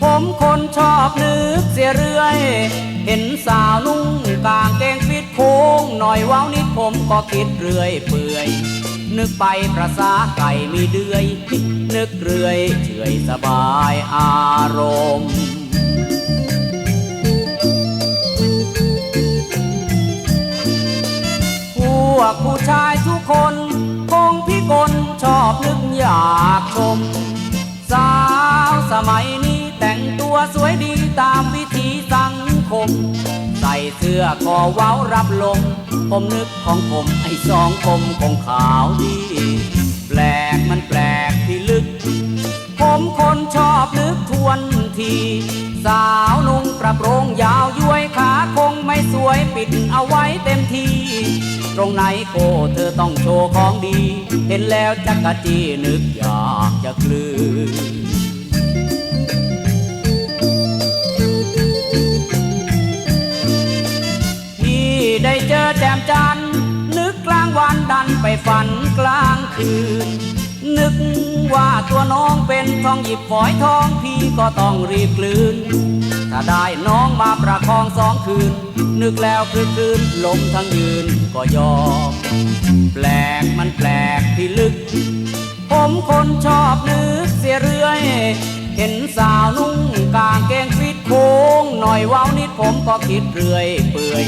ผมคนชอบนึกเสียเรื่อย เห็นสาวนุ่งกางเกงฟิตโค้งหน่อยเว้านิดผมก็คิดเรื่อยเปื่อย นึกไปประสาไก่มีเดือย นึกเรื่อยเฉอยสบายอารมณ์วกผู้ชายทุกคน คงพิกลชอบนึกอยากชม มัยนี้แต่งตัวสวยดีตามวิถีสังคม ใส่เสื้อคอเว้ารับลม ผมนึกของผมไอ้สองผมคงขาวดี แปลกมันแปลกที่ลึก ผมคนชอบนึกทวนที สาวนุ่งกระโปรงยาวย้วยขาคงไม่สวยปิดเอาไว้เต็มทีตรงไหนโกเธอต้องโชว์ของดี เห็นแล้วจักกะจีนึกอยากจะกลืน ได้เจอแจมจันนึกกลางวันดันไปฝันกลางคืน นึกว่าตัวน้องเป็นทองหยิบฝอยทองพี่ก็ต้องรีบกลืน ถ้าได้น้องมาประคองสองคืน นึกแล้วคลืนคลืนลมทั้งยืนก็ยอม แปลกมันแปลกที่ลึก ผมคนชอบนึกเสียเรื่อยเห็นสาวนุ่งกางเกงฟิตโค้งหน่อยว้าวนิดผมก็คิดเรื่อยเปื่อย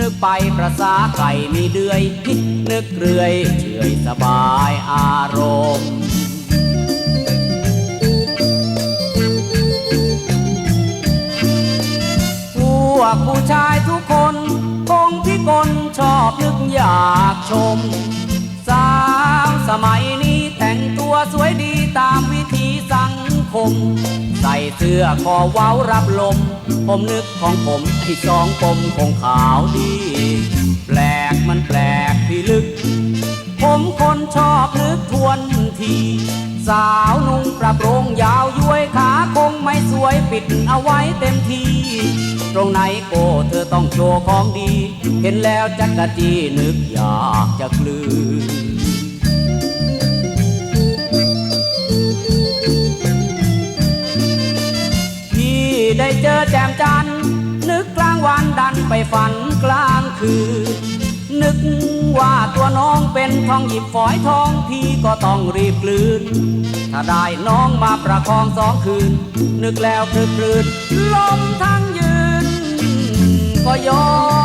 นึกไปประสาไก่มีเดือยนึกเรื่อยเฉอยสบายอารมณ์พวกผู้ชายทุกคนคงพิกลชอบนึกอยากชม สาวสมัยนี้แต่งตัวสวยดีตามวิถีสังคม เสื้อคอเว้ารับลม ผมนึกของผมไอ้สองปมคงขาวดี แปลกมันแปลกที่ลึก ผมคนชอบนึกทวนที สาวนุ่งกระโปรงยาวย้วยขาคงไม่สวยปิดเอาไว้เต็มที ตรงไหนโกเธอต้องโชว์ของดี เห็นแล้วจักกะจีนึกอยากจะกลืน แจมจันทร์นึกกลางวันดันไปฝันกลางคืน นึกว่าตัวน้องเป็นทองหยิบฝอยทองพี่ก็ต้องรีบกลืน ถ้าได้น้องมาประคองสองคืน นึกแล้วคลืนลืนลมทั้งยืนก็ยอ